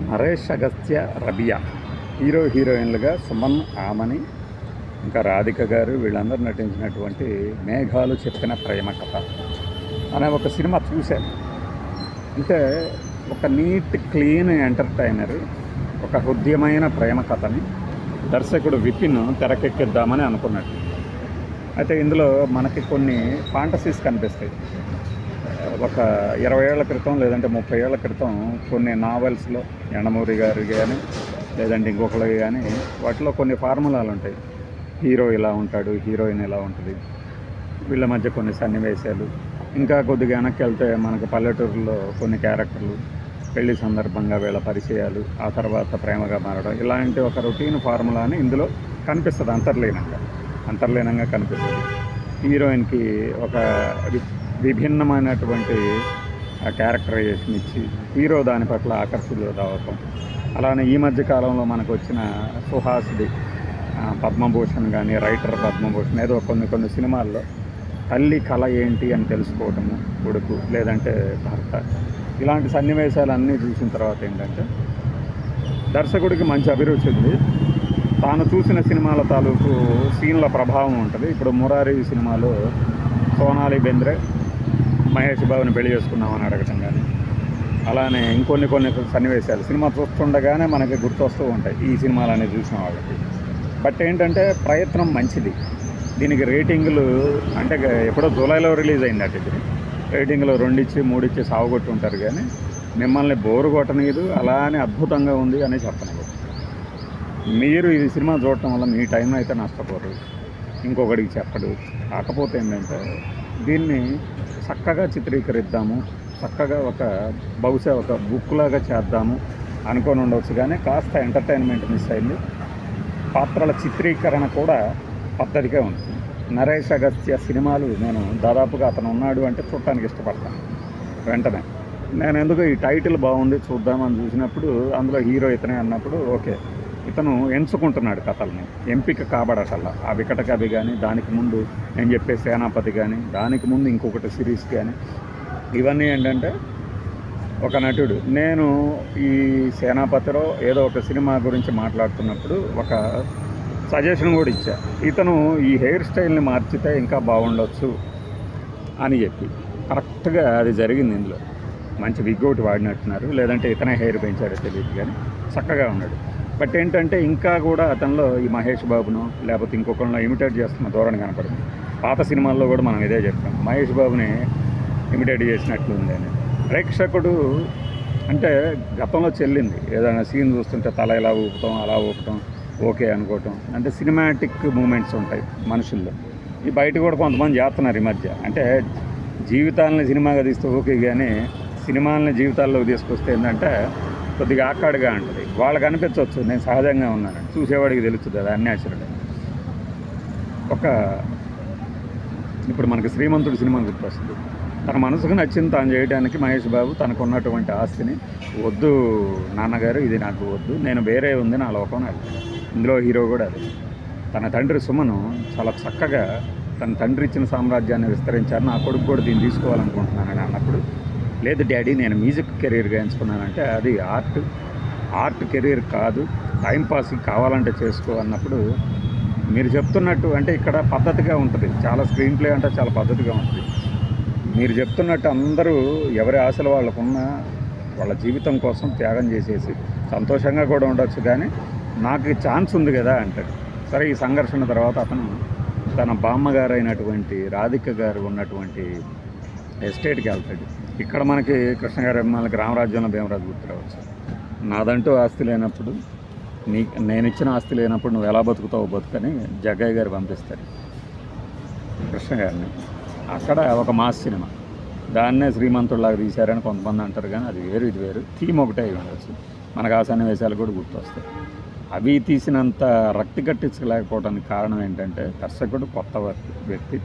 Naresh Agastya Rabia. Hero హీరోయిన్లుగా సుమన్ ఆమని ఇంకా రాధిక గారు వీళ్ళందరూ నటించినటువంటి మేఘాలు చెప్పిన ప్రేమ కథ. అనే ఒక సినిమా చూశాను. అంటే ఒక నీట్ క్లీన్ ఎంటర్టైనర్ ఒక హృదయమైన ప్రేమ కథని దర్శకుడు విపిన్ తెరకెక్కిద్దామని అనుకున్నట్టు అయితే ఇందులో మనకి కొన్ని ఫాంటసీస్ కనిపిస్తాయి. ఒక ఇరవై ఏళ్ళ క్రితం లేదంటే ముప్పై ఏళ్ళ క్రితం కొన్ని నావెల్స్లో ఎండమూరి గారి కానీ లేదంటే ఇంకొకరికి కానీ వాటిలో కొన్ని ఫార్ములాలు ఉంటాయి. హీరో ఇలా ఉంటాడు హీరోయిన్ ఇలా ఉంటుంది. వీళ్ళ మధ్య కొన్ని సన్నివేశాలు. ఇంకా కొద్దిగా వెనక్కి వెళ్తే మనకు పల్లెటూరులో కొన్ని క్యారెక్టర్లు పెళ్ళి సందర్భంగా వీళ్ళ పరిచయాలు ఆ తర్వాత ప్రేమగా మారడం ఇలాంటి ఒక రొటీన్ ఫార్ములాని ఇందులో కనిపిస్తుంది అంతర్లీనంగా. అంతర్లీనంగా కనిపిస్తుంది. హీరోయిన్కి ఒక విభిన్నమైనటువంటి క్యారెక్టరైజేషన్ ఇచ్చి హీరో దాని పట్ల ఆకర్షితులు రావటం అలానే ఈ మధ్య కాలంలో మనకు వచ్చిన సుహాస్ది పద్మభూషణ్ కానీ రైటర్ పద్మభూషణ్ ఏదో కొన్ని కొన్ని సినిమాల్లో తల్లి కళ ఏంటి అని తెలుసుకోవటము కొడుకు లేదంటే భర్త. ఇలాంటి సన్నివేశాలన్నీ చూసిన తర్వాత ఏంటంటే దర్శకుడికి మంచి అభిరుచి ఉంది. తాను చూసిన సినిమాల తాలూకు సీన్ల ప్రభావం ఉంటుంది. ఇప్పుడు మురారి సినిమాలో సోనాలి బెంద్రే మహేష్ బాబుని పెళ్ళి చేసుకున్నామని అడగటం కానీ అలానే ఇంకొన్ని కొన్ని సన్నివేశాలు సినిమా చూస్తుండగానే మనకి గుర్తొస్తూ ఉంటాయి ఈ సినిమాలన్నీ చూసిన వాళ్ళకి. బట్ ఏంటంటే ప్రయత్నం మంచిది. దీనికి రేటింగులు అంటే ఎప్పుడో జూలైలో రిలీజ్ అయింది అటు ఇది రేటింగ్లు రెండిచ్చి మూడిచ్చి సాగుగొట్టి ఉంటారు కానీ మిమ్మల్ని బోరు కొట్టనీదు అలానే అద్భుతంగా ఉంది అని చెప్పను. మీరు ఈ సినిమా చూడటం వల్ల మీ టైం అయితే నష్టపోరు ఇంకొకడికి చెప్పడు. కాకపోతే ఏంటంటే దీన్ని చక్కగా చిత్రీకరిద్దాము. చక్కగా ఒక బహుశా ఒక బుక్ లాగా చేద్దాము అనుకొని ఉండవచ్చు కానీ కాస్త ఎంటర్టైన్మెంట్ మిస్ అయింది. పాత్రల చిత్రీకరణ కూడా పద్ధతిగా ఉంది. నరేష్ అగస్త్య సినిమాలు నేను దాదాపుగా అతను ఉన్నాడు అంటే చూడటానికి ఇష్టపడతాను. వెంటనే. నేను ఎందుకు ఈ టైటిల్ బాగుంది చూద్దామని చూసినప్పుడు అందులో హీరో ఇతనే అన్నప్పుడు ఓకే. ఇతను ఎంచుకుంటున్నాడు కథల్ని. ఎంపిక కాబడటల్లా. ఆ వికట కవి కానీ దానికి ముందు నేను చెప్పే సేనాపతి కానీ దానికి ముందు ఇంకొకటి సిరీస్ కానీ ఇవన్నీ ఏంటంటే ఒక నటుడు. నేను ఈ సేనాపతిలో ఏదో ఒక సినిమా గురించి మాట్లాడుతున్నప్పుడు ఒక సజెషన్ కూడా ఇచ్చా. ఇతను ఈ హెయిర్ స్టైల్ని మార్చితే ఇంకా బాగుండొచ్చు అని చెప్పి. కరెక్ట్గా అది జరిగింది ఇందులో. మంచి విగ్ ఒకటి వాడినట్టున్నారు. లేదంటే ఇతనే హెయిర్ పెంచారో తెలియదు కానీ చక్కగా ఉన్నాడు. బట్ ఏంటంటే ఇంకా కూడా అతనిలో ఈ మహేష్ బాబును లేకపోతే ఇంకొకరిలో ఇమిటేట్ చేస్తున్న ధోరణి కనపడింది. పాత సినిమాల్లో కూడా మనం ఇదే చెప్తాం మహేష్ బాబుని ఇమిటేట్ చేసినట్లు ఉంది అని. ప్రేక్షకుడు అంటే గతంలో చెల్లింది. ఏదైనా సీన్ చూస్తుంటే తల ఇలా ఊపటం అలా ఊపటం ఓకే అనుకోవటం. అంటే సినిమాటిక్ మూమెంట్స్ ఉంటాయి మనుషుల్లో. ఈ బయట కూడా కొంతమంది చేస్తున్నారు ఈ మధ్య. అంటే జీవితాలని సినిమాగా తీస్తే ఓకే కానీ సినిమాలని జీవితాల్లోకి తీసుకొస్తే ఏంటంటే కొద్దిగా ఆకాడుగా ఉంటుంది. వాళ్ళకి అనిపించవచ్చు నేను సహజంగా ఉన్నాను చూసేవాడికి తెలుస్తుంది అది అన్యాచురల్. ఒక ఇప్పుడు మనకి శ్రీమంతుడు సినిమా గుర్తొస్తుంది. తన మనసుకు నచ్చింది తాను చేయడానికి మహేష్ బాబు తనకున్నటువంటి ఆస్తిని వద్దు నాన్నగారు ఇది నాకు వద్దు నేను వేరే ఉంది నా లోకం అని ఇందులో హీరో కూడా అది. తన తండ్రి సుమను చాలా చక్కగా తన తండ్రి ఇచ్చిన సామ్రాజ్యాన్ని విస్తరించారు నా కొడుకు కూడా దీన్ని తీసుకోవాలనుకుంటున్నానని అన్నప్పుడు లేదు డాడీ నేను మ్యూజిక్ కెరీర్గా ఎంచుకున్నానంటే అది ఆర్ట్. ఆర్ట్ కెరీర్ కాదు టైంపాస్కి కావాలంటే చేసుకో అన్నప్పుడు మీరు చెప్తున్నట్టు అంటే ఇక్కడ పద్ధతిగా ఉంటుంది. చాలా స్క్రీన్ ప్లే అంటే చాలా పద్ధతిగా ఉంటుంది. మీరు చెప్తున్నట్టు అందరూ ఎవరి ఆశలు వాళ్ళకున్నా వాళ్ళ జీవితం కోసం త్యాగం చేసేసి సంతోషంగా కూడా ఉండొచ్చు కానీ నాకు ఛాన్స్ ఉంది కదా అంటాడు. సరే ఈ సంఘర్షణ తర్వాత అతను తన బామ్మగారు అయినటువంటి రాధిక గారు ఉన్నటువంటి ఎస్టేట్కి వెళ్తాడు. ఇక్కడ మనకి కృష్ణగారి గారి గ్రామరాజ్యంలో రామరాజ్యంలో భీమరాజు గుర్తురావచ్చు నాదంటూ ఆస్తి లేనప్పుడు నీ నేను ఇచ్చిన ఆస్తి లేనప్పుడు నువ్వు ఎలా బతుకుతావు బతుకని జగ్గయ్య గారు పంపిస్తారు. కృష్ణగారిని అక్కడ ఒక మాస్ సినిమా. దాన్నే శ్రీమంతుడిలాగా తీశారని కొంతమంది అంటారు కానీ అది వేరు ఇది వేరు. థీమ్ ఒకటే అయి ఉండొచ్చు. మనకు ఆ సన్నివేశాలు కూడా గుర్తొస్తాయి. అవి తీసినంత రక్తి కట్టించలేకపోవడానికి కారణం ఏంటంటే దర్శకుడు కొత్త వ్యక్తి- వ్యక్తి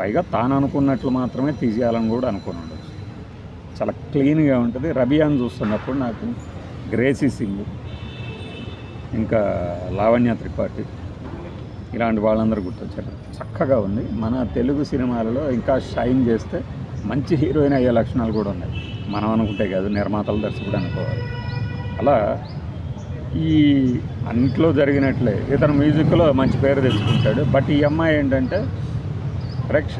పైగా తాను అనుకున్నట్లు మాత్రమే తీసేయాలని కూడా అనుకున్నాడు చాలా క్లీన్గా ఉంటుంది. రబియాన్ చూస్తున్నప్పుడు నాకు గ్రేసీ సింగ్ ఇంకా లావణ్య త్రిపాఠి ఇలాంటి వాళ్ళందరూ గుర్తొచ్చారు. చక్కగా ఉంది. మన తెలుగు సినిమాలలో ఇంకా షైన్ చేస్తే మంచి హీరోయిన్ అయ్యే లక్షణాలు కూడా ఉన్నాయి. మనం అనుకుంటే కాదు నిర్మాతలు దర్శకుడు అనుకోవాలి. అలా ఈ అన్నింటిలో జరిగినట్లే ఇతను మ్యూజిక్లో మంచి పేరు తెచ్చుకుంటాడు. బట్ ఈ అమ్మాయి ఏంటంటే ప్రేక్ష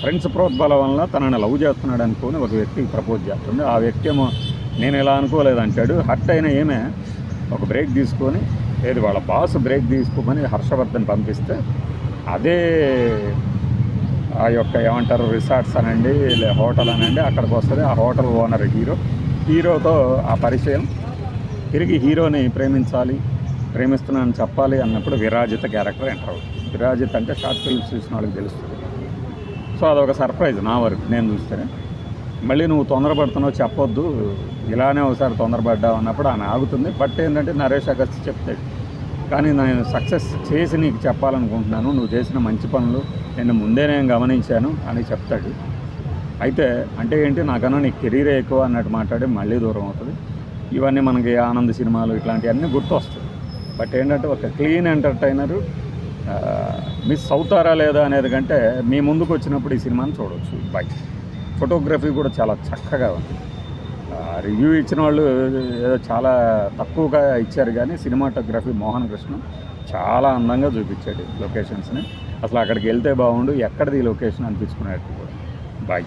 ఫ్రెండ్స్ ప్రోద్బలం వలన తనని లవ్ చేస్తున్నాడు అనుకుని ఒక వ్యక్తికి ప్రపోజ్ చేస్తుంది ఆ వ్యక్తి ఏమో నేను ఇలా అనుకోలేదు అంటాడు. హర్ట్ అయిన ఏమే ఒక బ్రేక్ తీసుకొని ఏది వాళ్ళ బాస్ బ్రేక్ తీసుకోమని హర్షవర్ధన్ పంపిస్తే అదే ఆ యొక్క ఏమంటారు రిసార్ట్స్ అనండి లే హోటల్ అనండి అక్కడికి వస్తుంది. ఆ హోటల్ ఓనర్ హీరో. హీరోతో ఆ పరిచయం. తిరిగి హీరోని ప్రేమించాలి ప్రేమిస్తున్నానని చెప్పాలి అన్నప్పుడు విరాజిత క్యారెక్టర్ ఎంటర్ అవుతుంది. విరాజిత్ అంటే షార్ట్ ఫిల్మ్స్ చూసిన వాళ్ళకి తెలుస్తుంది. సో అదొక సర్ప్రైజ్ నా వరకు నేను చూస్తే. మళ్ళీ నువ్వు తొందరపడుతున్నావు చెప్పొద్దు ఇలానే ఒకసారి తొందరపడ్డావు అన్నప్పుడు ఆమె ఆగుతుంది. బట్ ఏంటంటే నరేష్ అగస్తి చెప్తాడు కానీ నేను సక్సెస్ చేసి నీకు చెప్పాలనుకుంటున్నాను నువ్వు చేసిన మంచి పనులు నేను ముందే నేను గమనించాను అని చెప్తాడు. అయితే అంటే ఏంటి నాకన్నా నీ కెరీరే ఎక్కువ అన్నట్టు మాట్లాడి మళ్ళీ దూరం అవుతుంది. ఇవన్నీ మనకి ఆనంద్ సినిమాలు ఇట్లాంటివన్నీ గుర్తొస్తాయి. బట్ ఏంటంటే ఒక క్లీన్ ఎంటర్టైనరు మిస్ అవుతారా లేదా అనేది కంటే మీ ముందుకు వచ్చినప్పుడు ఈ సినిమాని చూడవచ్చు బై. ఫోటోగ్రఫీ కూడా చాలా చక్కగా ఉంది. రివ్యూ ఇచ్చిన వాళ్ళు ఏదో చాలా తక్కువగా ఇచ్చారు కానీ సినిమాటోగ్రఫీ మోహన్ కృష్ణ చాలా అందంగా చూపించాడు లొకేషన్స్ని. అసలు అక్కడికి వెళ్తే బాగుండు ఎక్కడిది ఈ లొకేషన్ అనిపించుకునేట్టు కూడా. బాయ్